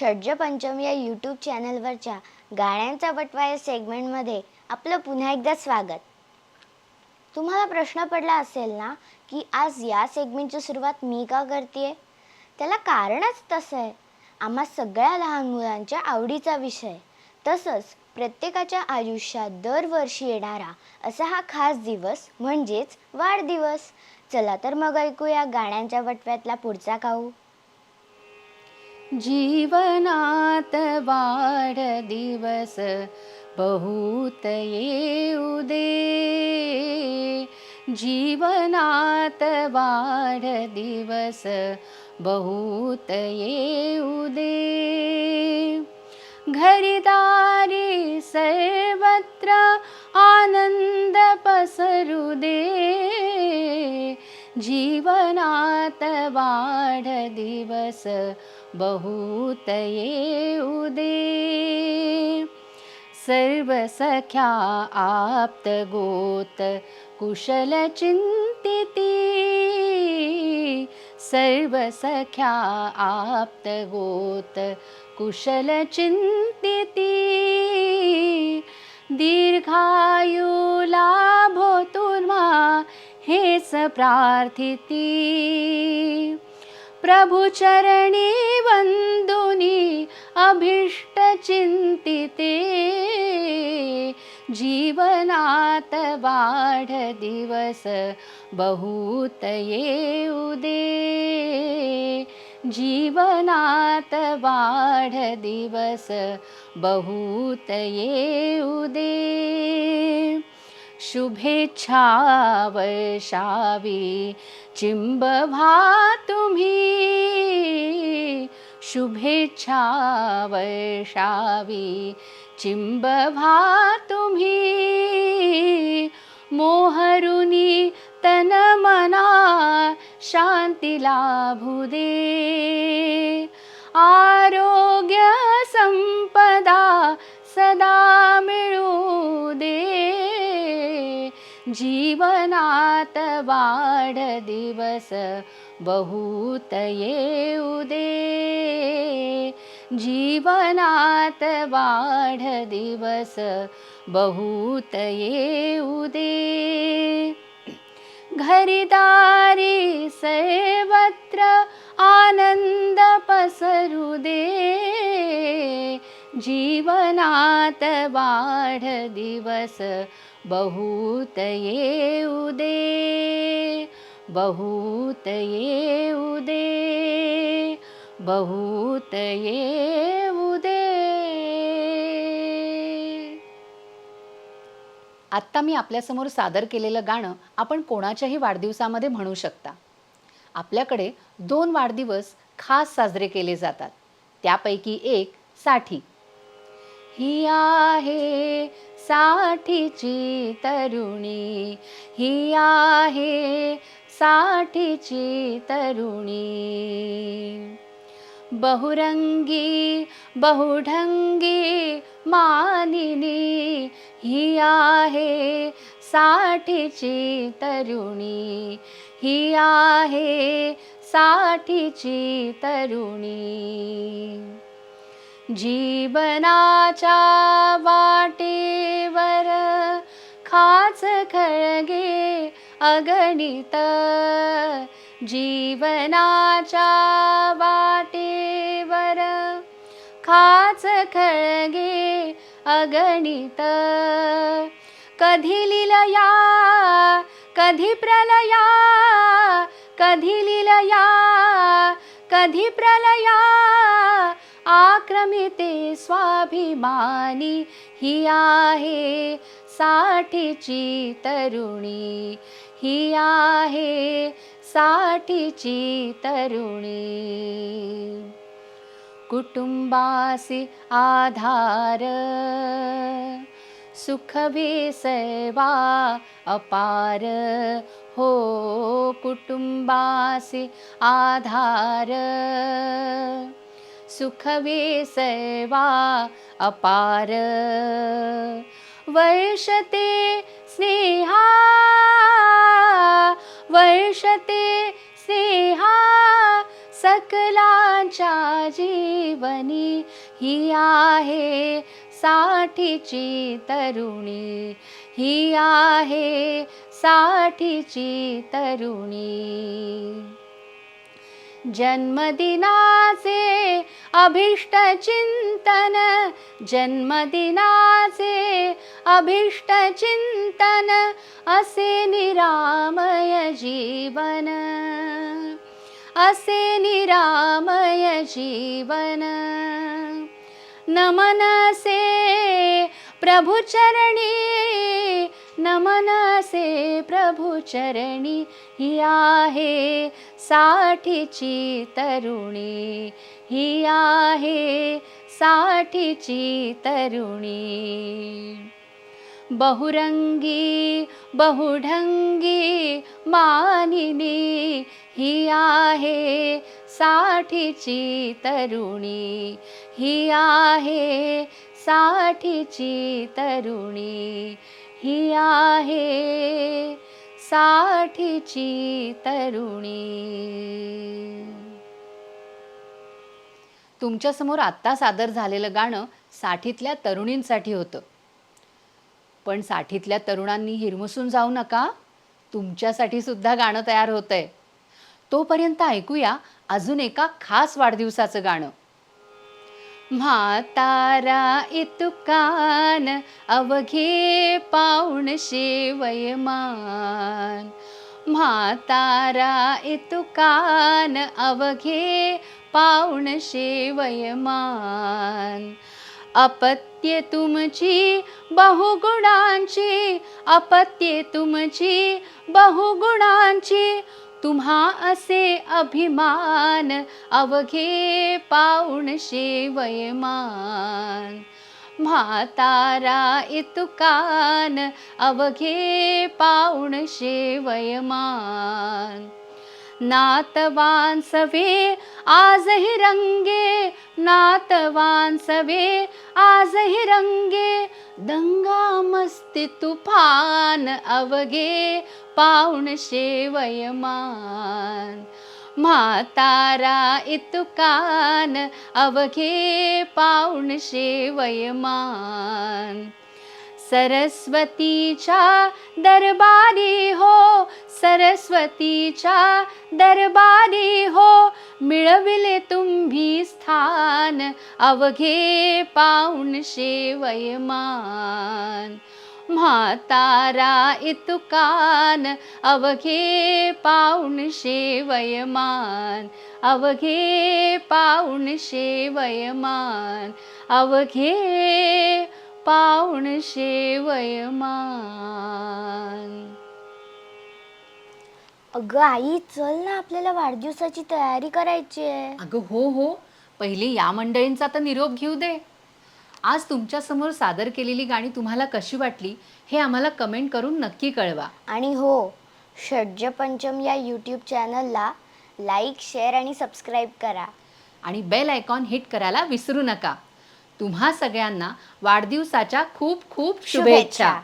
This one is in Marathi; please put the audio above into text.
षड्ज पंचम या यूट्यूब चॅनलवरच्या गाण्यांचा बटवा या सेगमेंटमध्ये आपलं पुन्हा एकदा स्वागत. तुम्हाला प्रश्न पडला असेल ना की आज या सेगमेंटची सुरुवात मी का करते त्याला कारणच तसं आहे. आम्हा सगळ्या लहान मुलांच्या आवडीचा विषय. तसंच प्रत्येकाच्या आयुष्यात दरवर्षी येणारा असा हा खास दिवस म्हणजेच वाढदिवस. चला तर मग ऐकूया गाण्यांच्या बटव्यातला पुढचा काऊ जीवनात् वा दिवस बहुतये उदे। जीवनात् वाढदिवस बहूत एव उदे। घरिदारी सर्वत्र आनन्द पसरुदे। जीवनात् वाढदिवस बहुत येऊ सर्वसख्या आप्तगोत आप्त गोत कुशल चिंतिती। सर्वसख्या आप्त गोत कुशल चिंतिती। दीर्घायु लाभो तुर्मा स प्रार्थिती। प्रभुचरणे वन्दुनि अभीष्टचिन्तिते। जीवनात् वाढदिवसः बहूतये उदे। जीवनात् वाढदिवस बहूतये उदे। शुभेच्छा वर्षावी चिंबभा तुम्ही. शुभेच्छा वर्षावी चिंबभा तुम्ही. मोहरुनी तन मना शांती लाभू दे. आरोग्य संपदा सदा मिळू दे. जीवनात वाढ दिवस बहुत येऊ दे. जीवनात वाढ दिवस बहुत येऊ दे. घरीदारी सर्वत्र आनंद पसरू दे. जीवनात वाढ दिवस बहुत येऊ दे बहुत येऊ दे बहुत येऊ दे आत्ता मी आपल्यासमोर सादर केलेलं गाणं आपण कोणाच्याही वाढदिवसामध्ये म्हणू शकता. आपल्याकडे दोन वाढदिवस खास साजरे केले जातात. त्यापैकी एक साठी. ही आहे साठीची तरुणी. ही आहे साठीची तरुणी. बहुरंगी बहुढंगी मानिनी. ही आहे साठीची तरुणी. ही आहे साठीची तरुणी. जीवनाच्या वाटेवर खाच खळगे अगणित. जीवनाच्या वाटेवर खाच खळगे अगणित. कधी लिलया कधी प्रलया कधी लिलया कधी प्रलया आक्रमिते स्वाभिमानी ही आहे साठीची तरुणी ही आहे साठीची तरुणी. कुटुंबासी आधार सुख विसवा अपार हो कुटुंबासी आधार. सुखवे विसवा अपार। वर्षते स्नेहा वर्षते स्नेहा सकलांच्या जीवनी ही आहे साठीची तरुणी ही आहे साठीची तरुणी। जन्मदिनाचे अभिष्ट चिंतन जन्मदिनाचे अभिष्ट चिंतन असे निरामय जीवन असे निरामय जीवन. नमनसे प्रभुचरणी नमनसे प्रभुचरणी ही आहे साठीची तरुणी. ही आहे साठीची तरुणी. बहुरंगी बहुढंगी मानिनी ही आहे साठीची तरुणी. ही आहे साठीची तरुणी. ही आहे साठीची तरुणी. तुमच्यासमोर आत्ता सादर झालेलं गाणं साठीतल्या तरुणींसाठी होतं. पण साठीतल्या तरुणांनी हिरमसून जाऊ नका. तुमच्यासाठी सुद्धा गाणं तयार होतंय. तोपर्यंत ऐकूया अजून एका खास वाढदिवसाचं गाणं. म्हातारा इतुकान अवघे पाऊण शेवयमान म्हातारा इतुकान अवघे पाऊण शेवयमान अपत्ये तुमची बहुगुणांची अपत्ये तुमची बहुगुणांची तुम्हा असे अभिमान अवघे पाऊण शेवयमान म्हातारा इतुकान अवघे पाऊण शेवयमान नातवान सवे आजही रंगे. नातवान सवे आजही रंगे. दंगा मस्ती तुफान अवघे पाऊण शेवयमान म्हातारा इतुकान अवघे पाऊण शेवयमान सरस्वतीच्या दरबारी हो सरस्वतीच्या दरबारी हो मिळविले तुम्ही स्थान अवघे पाऊण शेवयमान म्हातारा इतुकान अवघे पाऊण शेवयमान अवघे पाऊण शेवयमान अवघे पाऊण शेवयमान अगं आई चल ना आपल्याला वाढदिवसाची तयारी करायची आहे. अगं हो हो. पहिले या मंडळींचा तर निरोप घेऊ दे. आज तुमच्यासमोर सादर केलेली गाणी तुम्हाला कशी वाटली हे आम्हाला कमेंट करून नक्की कळवा. आणि हो षड्ज पंचम या यूट्यूब चॅनलला लाईक शेअर आणि सबस्क्राईब करा. आणि बेल आयकॉन हिट करायला विसरू नका. तुम्हा सगळ्यांना वाढदिवसाच्या खूप खूप शुभेच्छा.